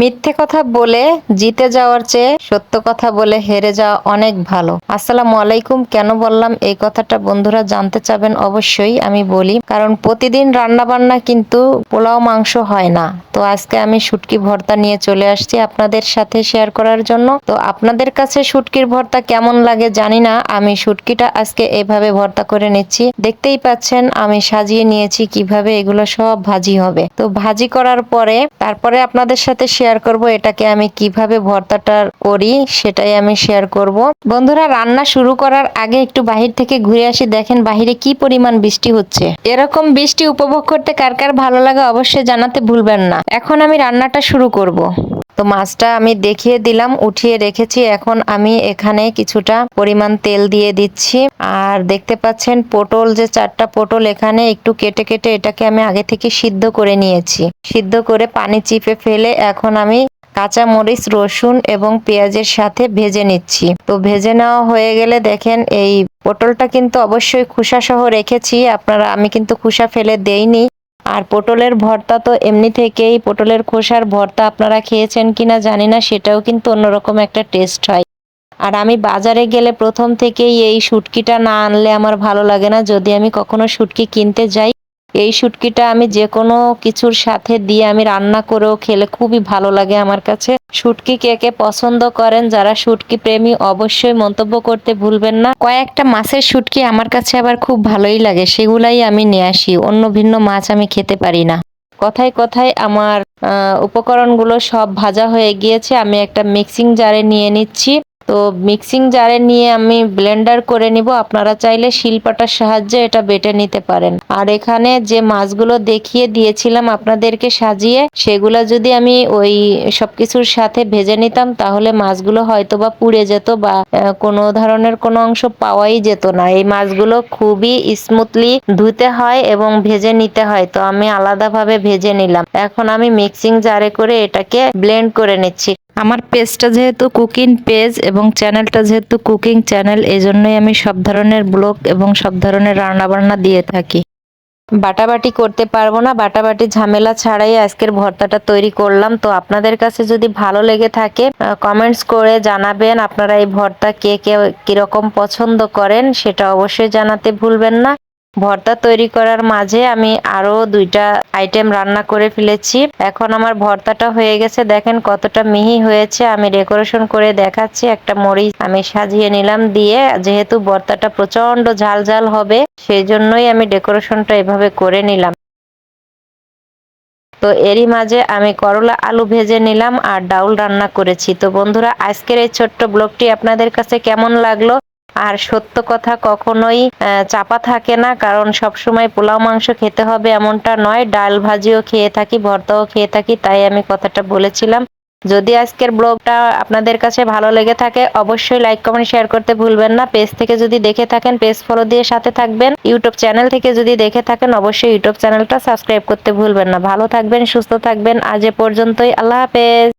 মিথ্যে কথা বলে জিতে যাওয়ার চেয়ে সত্য কথা বলে হেরে যাওয়া অনেক ভালো। আসসালামু আলাইকুম। কেন বললাম? এই কথাটা বন্ধুরা জানতে চাবেন অবশ্যই, আমি বলি। কারণ প্রতিদিন রান্না বান্না কিন্তু পোলাও, মাংস হয় না। তো আজকে আমি শুটকি ভর্তা নিয়ে চলে আসছি আপনাদের সাথে শেয়ার করার জন্য। তো আপনাদের কাছে শুটকির ভর্তা কেমন লাগে জানি না। আমি শুটকিটা আজকে এভাবে ভর্তা করে নিচ্ছি। দেখতেই পাচ্ছেন, আমি সাজিয়ে নিয়েছি কীভাবে এগুলো সব ভাজি হবে। তো ভাজি করার পরে, তারপরে আপনাদের সাথে শেয়ার করব, এটাকে আমি কীভাবে ভর্তাটা করি সেটাই আমি শেয়ার করব। বন্ধুরা, রান্না শুরু করার আগে একটু বাহির থেকে ঘুরে আসি, দেখেন বাহিরে কি পরিমাণ বৃষ্টি হচ্ছে। এরকম বৃষ্টি উপভোগ করতে কার কার ভালো লাগে অবশ্যই জানাতে ভুলবেন না। এখন আমি রান্নাটা শুরু করব। তো মাছটা আমি দেখিয়ে দিলাম, উঠিয়ে রেখেছি। এখন আমি এখানে কিছুটা পরিমাণ তেল দিয়ে দিচ্ছি। আর দেখতে পাচ্ছেন পটল, যে চারটা পটল এখানে একটু কেটে কেটে এটাকে আমি আগে থেকে সিদ্ধ করে নিয়েছি। সিদ্ধ করে পানি চিপে ফেলে এখন আমি কাঁচা মরিচ রসুন এবং পেঁয়াজের সাথে ভেজে নিচ্ছি। তো ভেজে নেওয়া হয়ে গেলে দেখেন, এই পটলটা কিন্তু অবশ্যই খোসা সহ রেখেছি। আপনারা, আমি কিন্তু খোসা ফেলে দেইনি। আর পটলের ভর্তা তো এমনি থেকেই, পটলের খোসার ভর্তা আপনারা খেয়েছেন কি না জানি না, সেটাও কিন্তু অন্যরকম একটা টেস্ট হয়। আর আমি বাজারে গেলে প্রথম থেকেই এই শুটকিটা না আনলে আমার ভালো লাগে না। যদি আমি কখনো শুটকি কিনতে যাই, এই শুটকিটা আমি যে কোনো কিছুর সাথে দিয়ে আমি রান্না করেও খেলে খুবই ভালো লাগে আমার কাছে। শুটকি কে কে পছন্দ করেন, যারা শুটকি প্রেমী অবশ্যই মন্তব্য করতে ভুলবেন না। কয়েকটা মাছের শুটকি আমার কাছে আবার খুব ভালোই লাগে, সেগুলাই আমি নিয়ে আসি, অন্য ভিন্ন মাছ আমি খেতে পারি না। কথায় কথায় আমার উপকরণগুলো সব ভাজা হয়ে গিয়েছে, আমি একটা মিক্সিং জারে নিয়ে নিচ্ছি। তো মিক্সিং জারে নিয়ে আমি ব্লেন্ডার করে নিব। আপনারা চাইলে শিলপাটার সাহায্যে এটা বেটে নিতে পারেন। আর এখানে যে মাছগুলো দেখিয়ে দিয়েছিলাম আপনাদেরকে সাজিয়ে, সেগুলো যদি আমি ওই সবকিছুর সাথে ভেজে নিতাম, তাহলে মাছগুলো হয়তো বা পুড়ে যেত বা কোনো ধরনের কোনো অংশ পাওয়াই যেত না। এই মাছগুলো খুবই স্মুথলি ধুতে হয় এবং ভেজে নিতে হয়। তো আমি আলাদাভাবে ভেজে নিলাম। এখন আমি মিক্সিং জারে করে এটাকে ব্লেন্ড করে নিচ্ছি। আমার পেজটা যেহেতু কুকিং পেজ এবং চ্যানেলটা যেহেতু কুকিং চ্যানেল এই জন্যই আমি সব ধরনের ব্লগ এবং সব ধরনের রান্নাবান্না দিয়ে থাকি। বাটাবাটি করতে পারব না, বাটাবাটি ঝামেলা ছাড়াই আজকের ভর্তাটা তৈরি করলাম। তো আপনাদের কাছে যদি ভালো লেগে থাকে কমেন্টস করে জানাবেন আপনারা এই ভর্তা কে কে কীরকম পছন্দ করেন, সেটা অবশ্যই জানাতে ভুলবেন না। ভর্তা তৈরি করার মাঝে আমি আরও দুইটা আইটেম রান্না করে ফেলেছি। এখন আমার ভর্তাটা হয়ে গেছে। দেখেন কতটা মিহি হয়েছে। আমি ডেকোরেশন করে দেখাচ্ছি। একটা মরিচ আমি সাজিয়ে নিলাম দিয়ে, যেহেতু ভর্তাটা প্রচণ্ড ঝাল ঝাল হবে, সেই জন্যই আমি ডেকোরেশনটা এভাবে করে নিলাম। তো এরই মাঝে আমি করলা আলু ভেজে নিলাম আর ডাউল রান্না করেছি। তো বন্ধুরা, আজকের এই ছোট্ট ব্লগটি আপনাদের কাছে কেমন লাগল? আর সত্য কথা কখনোই চাপা থাকে না, কারণ সবসময় পোলাও, মাংস খেতে হবে এমনটা নয়। ডাল ভাজিও খেয়ে থাকি, ভর্তাও খেয়ে থাকি, তাই আমি কথাটা বলেছিলাম। যদি আজকের ব্লগটা আপনাদের কাছে ভালো লেগে থাকে, অবশ্যই লাইক, কমেন্ট, শেয়ার করতে ভুলবেন না। পেজ থেকে যদি দেখে থাকেন, পেজ ফলো দিয়ে সাথে থাকবেন। ইউটিউব চ্যানেল থেকে যদি দেখে থাকেন, অবশ্যই ইউটিউব চ্যানেলটা সাবস্ক্রাইব করতে ভুলবেন না। ভালো থাকবেন, সুস্থ থাকবেন। আজ এ পর্যন্তই। আল্লাহ হাফেজ।